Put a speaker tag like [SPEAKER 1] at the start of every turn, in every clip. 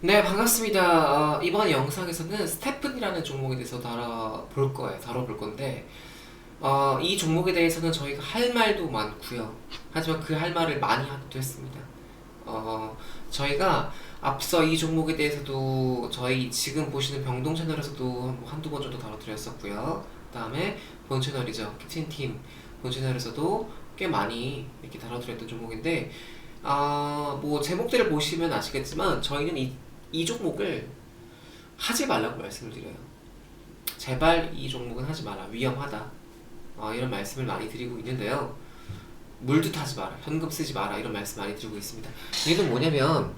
[SPEAKER 1] 네, 반갑습니다. 어, 이번 영상에서는 스테픈이라는 종목에 대해서 다뤄볼 거예요. 다뤄볼 건데, 어, 이 종목에 대해서는 저희가 할 말도 많고요. 하지만 그 할 말을 많이 하기도 했습니다. 어, 저희가 앞서 이 종목에 대해서도 저희 지금 보시는 병동 채널에서도 한- 한두 번 정도 다뤄드렸었고요. 그 다음에 본 채널이죠. 캡틴팀 본 채널에서도 꽤 많이 이렇게 다뤄드렸던 종목인데, 아, 뭐 제목들을 보시면 아시겠지만 저희는 이, 이 종목을 하지 말라고 말씀을 드려요. 제발 이 종목은 하지 마라. 위험하다. 어, 이런 말씀을 많이 드리고 있는데요. 물도 타지 마라. 현금 쓰지 마라. 이런 말씀 많이 드리고 있습니다. 이건 뭐냐면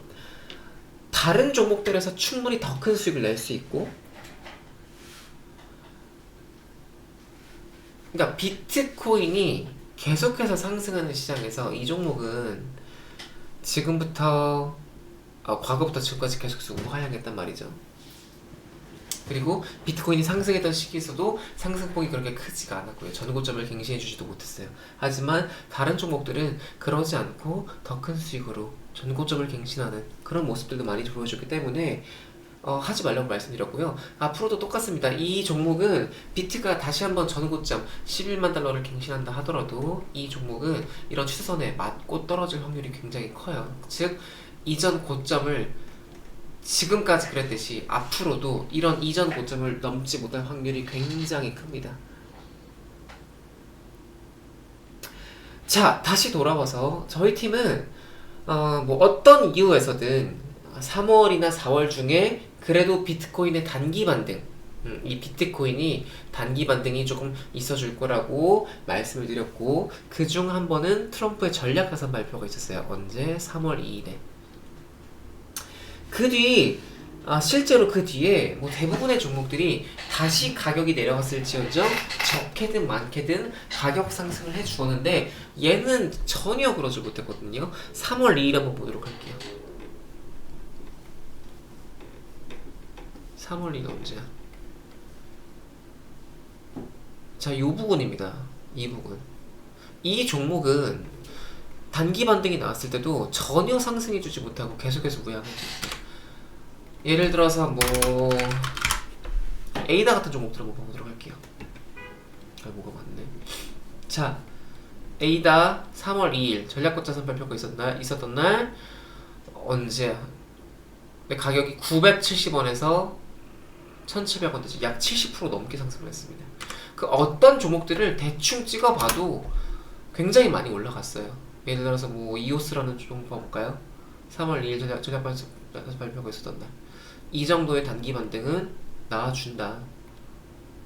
[SPEAKER 1] 다른 종목들에서 충분히 더 큰 수익을 낼 수 있고 그러니까 비트코인이 계속해서 상승하는 시장에서 이 종목은 지금부터 어, 과거부터 지금까지 계속 우하향했단 말이죠. 그리고 비트코인이 상승했던 시기에서도 상승폭이 그렇게 크지가 않았고요. 전고점을 갱신해주지도 못했어요. 하지만 다른 종목들은 그러지 않고 더 큰 수익으로 전고점을 갱신하는 그런 모습들도 많이 보여줬기 때문에 어, 하지 말라고 말씀드렸고요. 앞으로도 똑같습니다. 이 종목은 비트가 다시 한번 전고점 11만 달러를 갱신한다 하더라도 이 종목은 이런 추세선에 맞고 떨어질 확률이 굉장히 커요. 즉 이전 고점을 지금까지 그랬듯이 앞으로도 이런 이전 고점을 넘지 못할 확률이 굉장히 큽니다. 자, 다시 돌아와서 저희 팀은 어, 뭐 어떤 이유에서든 3월이나 4월 중에 그래도 비트코인의 단기 반등, 음, 이 비트코인이 단기 반등이 조금 있어줄 거라고 말씀을 드렸고 그 중 한 번은 트럼프의 전략 가산 발표가 있었어요. 언제? 3월 2일에. 그 뒤, 아, 실제로 그 뒤에 뭐 대부분의 종목들이 다시 가격이 내려갔을지언정 적게든 많게든 가격 상승을 해 주었는데 얘는 전혀 그러지 못했거든요. 3월 2일 한번 보도록 할게요. 3월 2일 언제야? 자, 요 부분입니다. 이 부분. 이 종목은 단기 반등이 나왔을 때도 전혀 상승해주지 못하고 계속해서 우양해졌어요. 예를 들어서 뭐 에이다 같은 종목들 한번 보도록 할게요. 아 뭐가 많네. 자, 에이다 3월 2일 전략고자산 발표가 있었나 있었던 날 언제야? 가격이 970원에서 1,700원 대지 약 70% 넘게 상승을 했습니다. 그 어떤 종목들을 대충 찍어봐도 굉장히 많이 올라갔어요. 예를 들어서 뭐 이오스라는 종목 봐볼까요? 3월 2일 전략 전략 발표 발표가 있었던 날. 이 정도의 단기 반등은 나와준다.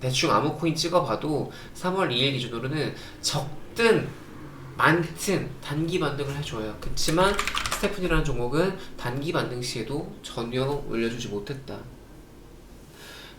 [SPEAKER 1] 대충 아무 코인 찍어봐도 3월 2일 기준으로는 적든 많든 단기 반등을 해줘요. 그렇지만 스테픈이라는 종목은 단기 반등 시에도 전혀 올려주지 못했다.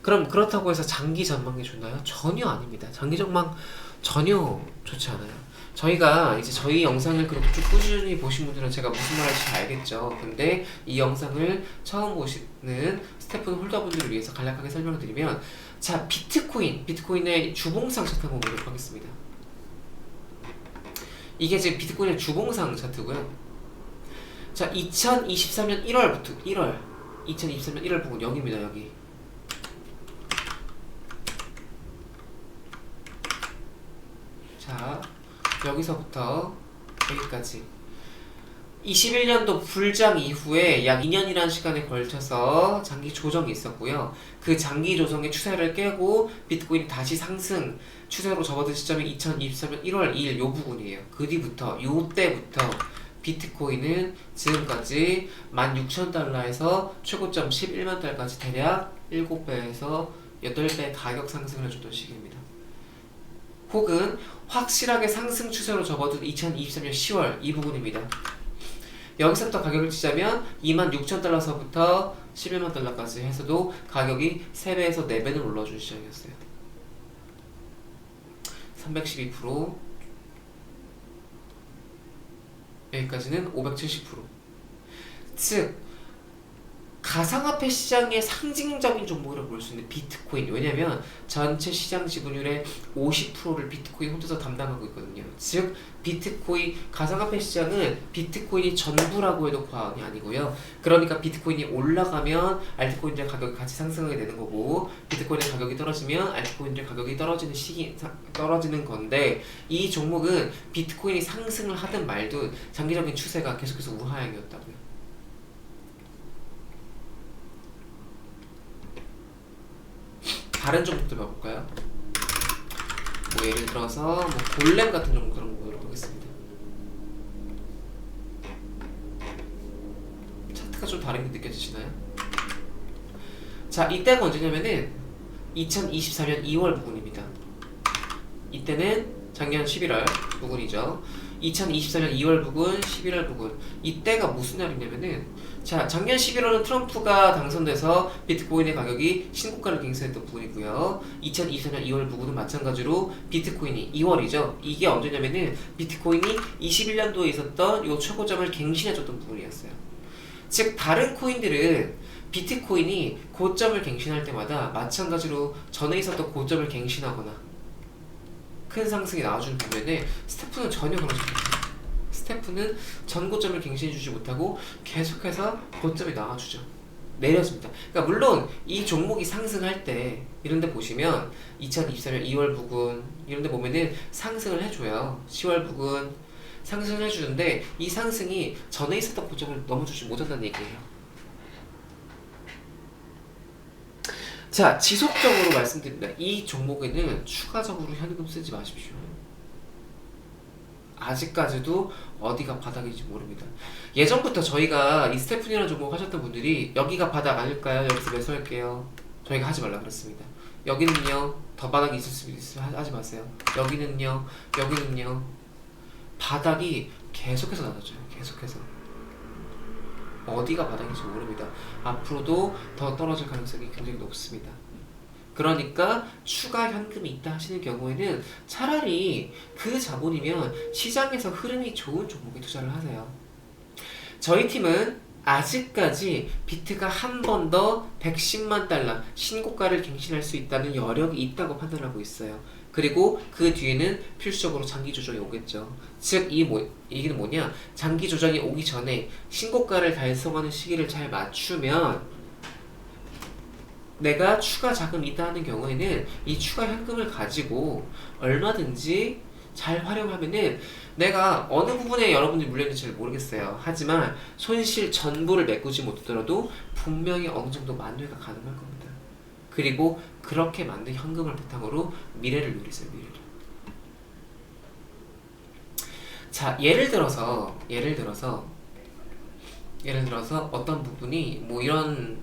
[SPEAKER 1] 그럼 그렇다고 해서 장기 전망이 좋나요? 전혀 아닙니다. 장기 전망 전혀 좋지 않아요. 저희가 이제 저희 영상을 그렇게 쭉 꾸준히 보신 분들은 제가 무슨 말 할지 알겠죠. 근데 이 영상을 처음 보시는 스태프 홀더분들을 위해서 간략하게 설명을 드리면 자 비트코인, 비트코인의 주봉상 차트 한번 보도록 하겠습니다. 이게 지금 비트코인의 주봉상 차트고요. 자 2023년 1월부터 1월 2023년 1월 부분 여기입니다 여기. 자, 여기서부터 여기까지. 21년도 불장 이후에 약 2년이라는 시간에 걸쳐서 장기 조정이 있었고요. 그 장기 조정의 추세를 깨고 비트코인이 다시 상승 추세로 접어든 시점이 2023년 1월 2일 요 부분이에요. 그 뒤부터 요 때부터 비트코인은 지금까지 16,000달러에서 최고점 11만 달러까지 대략 7배에서 8배 가격 상승을 해줬던 시기입니다. 혹은 확실하게 상승 추세로 접어든 2023년 10월 이 부분입니다. 여기서부터 가격을 치자면 26,000달러서부터 11만 달러까지 해서도 가격이 3배에서 4배는 올라준 시장이었어요. 312% 여기까지는 570% 즉, 가상화폐 시장의 상징적인 종목이라고 볼 수 있는 비트코인. 왜냐면 전체 시장 지분율의 50%를 비트코인 혼자서 담당하고 있거든요. 즉 비트코인 가상화폐 시장은 비트코인이 전부라고 해도 과언이 아니고요. 그러니까 비트코인이 올라가면 알트코인들 가격이 같이 상승하게 되는 거고 비트코인의 가격이 떨어지면 알트코인들 가격이 떨어지는 시기 사- 떨어지는 건데 이 종목은 비트코인이 상승을 하든 말든 장기적인 추세가 계속해서 우하향이었다고요. 다른 종목들 봐볼까요? 뭐 예를 들어서 뭐 골렘 같은 종목들 한번 보겠습니다. 차트가 좀 다른 게 느껴지시나요? 자, 이때가 언제냐면은 2024년 2월 부근입니다. 이때는 작년 11월 부근이죠. 2024년 2월 부근, 11월 부근. 이때가 무슨 날이냐면은 자, 작년 11월은 트럼프가 당선돼서 비트코인의 가격이 신고가를 갱신했던 부분이고요. 2024년 2월 부근은 마찬가지로 비트코인이 2월이죠. 이게 언제냐면은 비트코인이 21년도에 있었던 요 최고점을 갱신해줬던 부분이었어요. 즉 다른 코인들은 비트코인이 고점을 갱신할 때마다 마찬가지로 전에 있었던 고점을 갱신하거나 큰 상승이 나와주는 반면에 스태프는 전혀 그러지 못해요. 스태프는 전 고점을 갱신해주지 못하고 계속해서 고점이 나와주죠. 내려줍니다. 그러니까 물론 이 종목이 상승할 때 이런 데 보시면 2024년 2월 부근 이런 데 보면은 상승을 해줘요. 10월 부근 상승을 해주는데 이 상승이 전에 있었던 고점을 넘어주지 못한다는 얘기예요. 자 지속적으로 말씀드립니다. 이 종목에는 추가적으로 현금 쓰지 마십시오. 아직까지도 어디가 바닥인지 모릅니다. 예전부터 저희가 이 스테프니라는 종목 하셨던 분들이 여기가 바닥 아닐까요? 여기서 매수할게요. 저희가 하지 말라 그랬습니다. 여기는요 더 바닥이 있을 수 있으면 하- 하지 마세요. 여기는요 여기는요 바닥이 계속해서 나눠져요. 계속해서 어디가 바닥인지 모릅니다. 앞으로도 더 떨어질 가능성이 굉장히 높습니다. 그러니까 추가 현금이 있다 하시는 경우에는 차라리 그 자본이면 시장에서 흐름이 좋은 종목에 투자를 하세요. 저희 팀은 아직까지 비트가 한 번 더 110만 달러 신고가를 갱신할 수 있다는 여력이 있다고 판단하고 있어요. 그리고 그 뒤에는 필수적으로 장기 조정이 오겠죠. 즉, 이 뭐, 이게 뭐냐? 장기 조정이 오기 전에 신고가를 달성하는 시기를 잘 맞추면 내가 추가 자금이 있다 하는 경우에는 이 추가 현금을 가지고 얼마든지 잘 활용하면은 내가 어느 부분에 여러분들이 물렸는지 잘 모르겠어요. 하지만 손실 전부를 메꾸지 못하더라도 분명히 어느 정도 만회가 가능할 겁니다. 그리고 그렇게 만든 현금을 바탕으로 미래를 누리세요, 미래를. 자, 예를 들어서, 예를 들어서, 예를 들어서 어떤 부분이 뭐 이런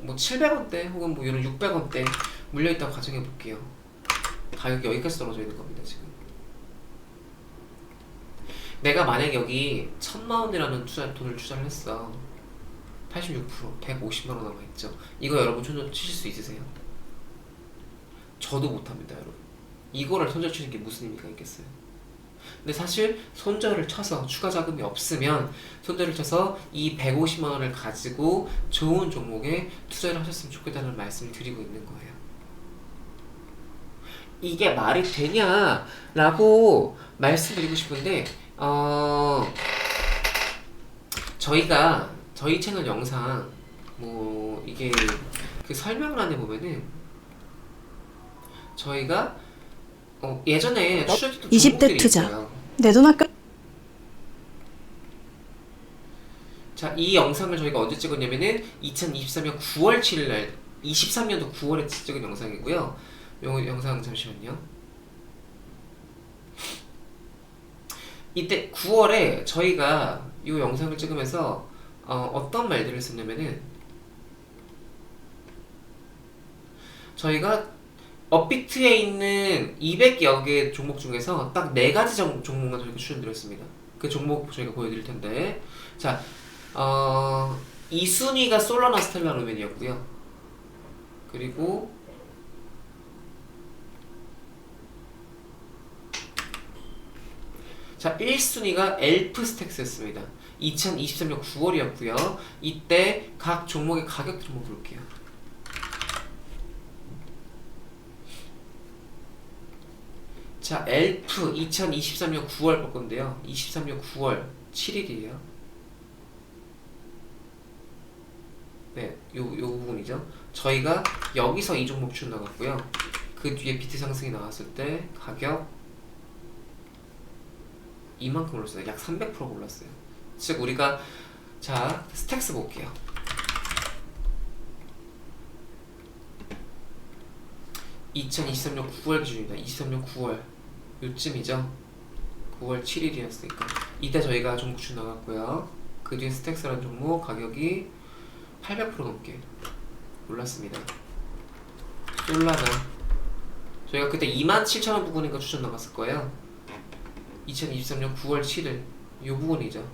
[SPEAKER 1] 뭐 700원대 혹은 뭐 이런 600원대 물려있다고 가정해 볼게요. 가격이 여기까지 떨어져 있는 겁니다, 지금. 내가 만약 여기 천만 원이라는 투자 돈을 투자를 했어. 86% 150만 원 남아 있죠. 이거 여러분 손절 치실 수 있으세요? 저도 못합니다, 여러분. 이거를 손절 치는 게 무슨 의미가 있겠어요? 근데 사실 손절을 쳐서 추가 자금이 없으면 손절을 쳐서 이 150만 원을 가지고 좋은 종목에 투자를 하셨으면 좋겠다는 말씀을 드리고 있는 거예요. 이게 말이 되냐라고 말씀드리고 싶은데 어 저희가 저희 채널 영상 뭐 이게 그 설명란에 보면은 저희가 어 예전에 추천했던
[SPEAKER 2] 20대
[SPEAKER 1] 종목들이
[SPEAKER 2] 투자.
[SPEAKER 1] 있어요.
[SPEAKER 2] 내 돈 아껴
[SPEAKER 1] 자, 이 영상을 저희가 언제 찍었냐면은 2023년 9월 7일 날 23년도 9월에 찍은 영상이고요. 요 영상 잠시만요. 이때 9월에 저희가 이 영상을 찍으면서 어, 어떤 말들을 썼냐면은 저희가 업비트에 있는 200여 개 종목 중에서 딱 네 가지 종, 종목만 저희가 추천드렸습니다. 그 종목 저희가 보여드릴 텐데 자 어, 2순위가 솔라나 스텔라 루멘이었고요. 그리고 자 1순위가 엘프 스택스였습니다. 2023년 9월이었고요. 이때 각 종목의 가격들 한번 볼게요. 자, 엘프 2023년 9월 볼 건데요. 23년 9월 7일이에요. 네, 요, 요 부분이죠. 저희가 여기서 이 종목 쭉 나갔고요. 그 뒤에 비트 상승이 나왔을 때 가격 이만큼 올랐어요. 약 300% 올랐어요. 즉 우리가 자 스택스 볼게요. (2023년 9월) 기준입니다. (23년 9월) 요쯤이죠? (9월 7일이었으니까) 이때 저희가 종목 주 나갔고요. 그 뒤에 스택스라는 종목 가격이 (800% 넘게) 올랐습니다. 솔라나. 저희가 그때 27,000원 부근인가 추천 나갔을 거예요. 2023년 9월 7일. 요 부분이죠.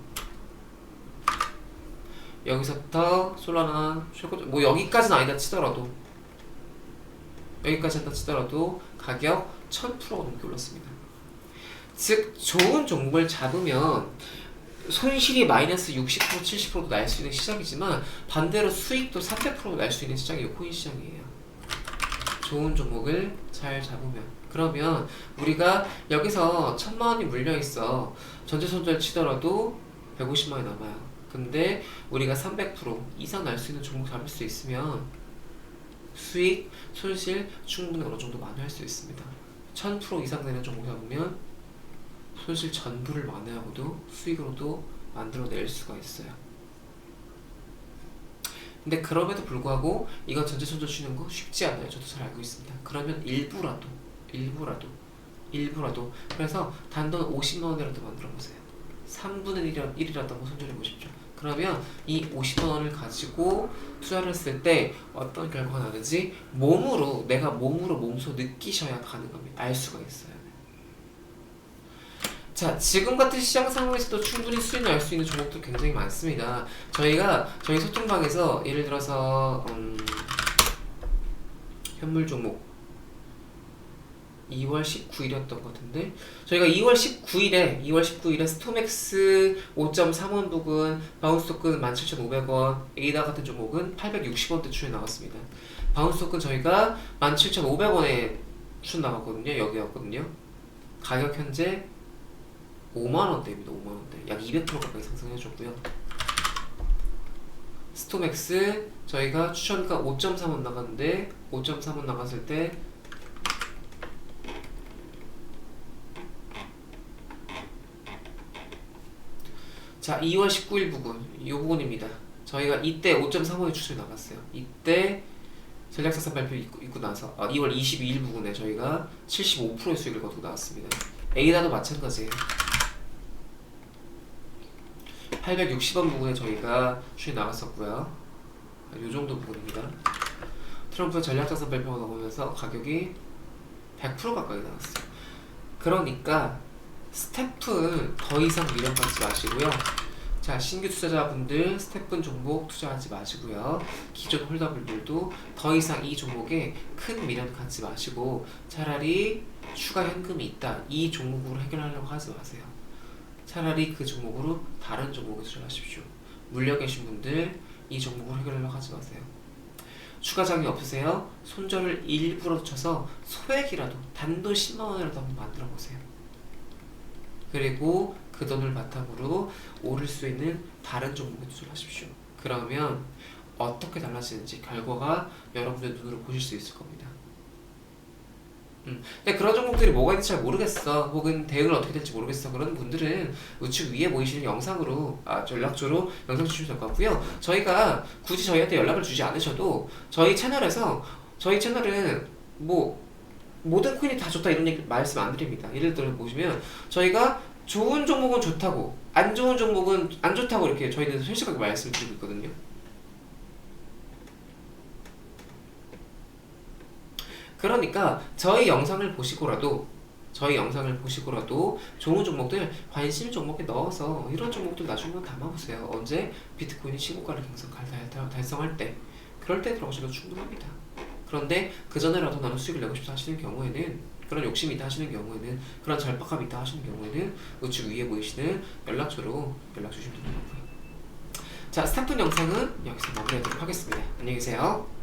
[SPEAKER 1] 여기서부터 솔라나 최고 뭐 여기까지는 아니다 치더라도 여기까지 한다 치더라도 가격 1000% 넘게 올랐습니다. 즉 좋은 종목을 잡으면 손실이 마이너스 60% 70%도 날 수 있는 시장이지만 반대로 수익도 300%도 날 수 있는 시장이 요 코인 시장이에요. 좋은 종목을 잘 잡으면 그러면 우리가 여기서 천만 원이 물려 있어 전체 손절 치더라도 150만 원이 남아요. 근데 우리가 300% 이상 날 수 있는 종목 잡을 수 있으면 수익, 손실 충분히 어느 정도 만회할 수 있습니다. 1000% 이상 되는 종목 잡으면 손실 전부를 만회하고도 수익으로도 만들어낼 수가 있어요. 근데 그럼에도 불구하고 이거 전체 손절 치는 거 쉽지 않아요. 저도 잘 알고 있습니다. 그러면 일부라도 일부라도 일부라도 그래서 단돈 50만 원이라도 만들어 보세요. 3분의 1이라, 1이라도 한번 손절해 보십시오. 그러면 이 50만 원을 가지고 투자를 했을 때 어떤 결과가 나는지 몸으로 내가 몸으로 몸소 느끼셔야 가능합니다. 알 수가 있어요. 자, 지금 같은 시장 상황에서도 충분히 수익 날수 있는 종목도 굉장히 많습니다. 저희가 저희 소통방에서 예를 들어서 음, 현물 종목 2월 19일이었던 것 같은데 저희가 2월 19일에 2월 19일에 스토맥스 5.3원 부근 바운스 토큰 17,500원 에이다 같은 종목은 860원대 추에 나왔습니다. 바운스 토큰 저희가 17,500원에 추 나갔거든요. 여기였거든요. 가격 현재 5만원대입니다. 5만원대. 약 200% 가까이 상승해줬고요. 스토맥스 저희가 추천가 5.3원 나갔는데 5.3원 나갔을 때 자, 2월 19일 부분, 이 부분입니다. 저희가 이때 5.3원의 추천이 나갔어요. 이때 전략사상 발표 있고, 있고 나서 아, 2월 22일 부분에 저희가 75%의 수익을 거두고 나왔습니다. 에이다도 마찬가지예요. 860원 부분에 저희가 추천이 나갔었고요. 이 정도 부분입니다. 트럼프 전략자산 발표가 나오면서 가격이 100% 가까이 나왔어요. 그러니까 스태프 더 이상 미련받지 마시고요. 자 신규 투자자분들 스태프 종목 투자하지 마시고요. 기존 홀더분들도 더 이상 이 종목에 큰 미련 갖지 마시고 차라리 추가 현금이 있다 이 종목으로 해결하려고 하지 마세요. 차라리 그 종목으로 다른 종목에 투자하십시오. 물려 계신 분들 이 종목으로 해결하려고 하지 마세요. 추가 자금이 없으세요? 손절을 일부러 쳐서 소액이라도 단돈 10만 원이라도 한번 만들어 보세요. 그리고 그 돈을 바탕으로 오를 수 있는 다른 종목에 투자를 하십시오. 그러면 어떻게 달라지는지 결과가 여러분들 눈으로 보실 수 있을 겁니다. 음, 근데 그런 종목들이 뭐가 있는지 잘 모르겠어. 혹은 대응을 어떻게 될지 모르겠어. 그런 분들은 우측 위에 보이시는 영상으로 아, 연락처로 영상 주시면 될 것 같고요. 저희가 굳이 저희한테 연락을 주지 않으셔도 저희 채널에서 저희 채널은 뭐 모든 코인이 다 좋다 이런 얘기 말씀 안 드립니다. 예를 들어 보시면 저희가 좋은 종목은 좋다고 안 좋은 종목은 안 좋다고 이렇게 저희는 솔직하게 말씀드리고 있거든요. 그러니까 저희 영상을 보시고라도 저희 영상을 보시고라도 좋은 종목들 관심 종목에 넣어서 이런 종목들 나중에 담아보세요. 언제 비트코인이 신고가를 달성할 때 그럴 때 들어가셔도 충분합니다. 그런데 그 전에라도 나는 수익을 내고 싶다 하시는 경우에는 그런 욕심이 있다 하시는 경우에는 그런 절박감이 있다 하시는 경우에는 우측 위에 보이시는 연락처로 연락 주시면 되는 거고요. 자 스타트 영상은 여기서 마무리하도록 하겠습니다. 안녕히 계세요.